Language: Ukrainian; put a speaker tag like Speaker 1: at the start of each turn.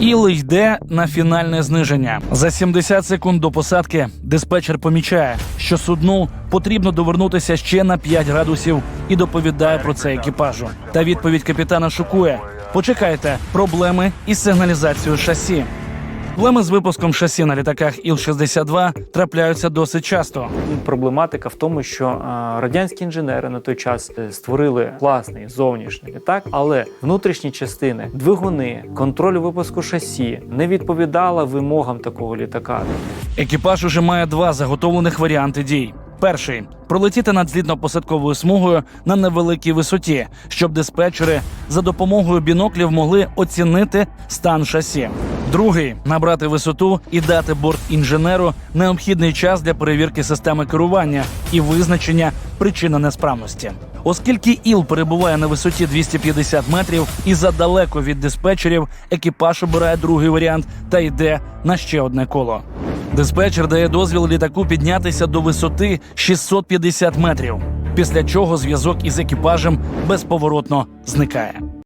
Speaker 1: Іл йде на фінальне зниження. За 70 секунд до посадки диспетчер помічає, що судну потрібно довернутися ще на 5 градусів і доповідає про це екіпажу. Та відповідь капітана шокує: почекайте, проблеми із сигналізацією шасі. Проблеми з випуском шасі на літаках Іл-62 трапляються досить часто.
Speaker 2: Проблематика в тому, що радянські інженери на той час е, створили класний зовнішній літак, але внутрішні частини, двигуни, контроль випуску шасі не відповідала вимогам такого літака.
Speaker 1: Екіпаж уже має два заготовлених варіанти дій. Перший пролетіти над злітно-посадковою смугою на невеликій висоті, щоб диспетчери за допомогою біноклів могли оцінити стан шасі. Другий набрати висоту і дати бортінженеру необхідний час для перевірки системи керування і визначення причини несправності. Оскільки іл перебуває на висоті 250 метрів і задалеко від диспетчерів, екіпаж обирає другий варіант та йде на ще одне коло. Диспетчер дає дозвіл літаку піднятися до висоти 650 метрів, після чого зв'язок із екіпажем безповоротно зникає.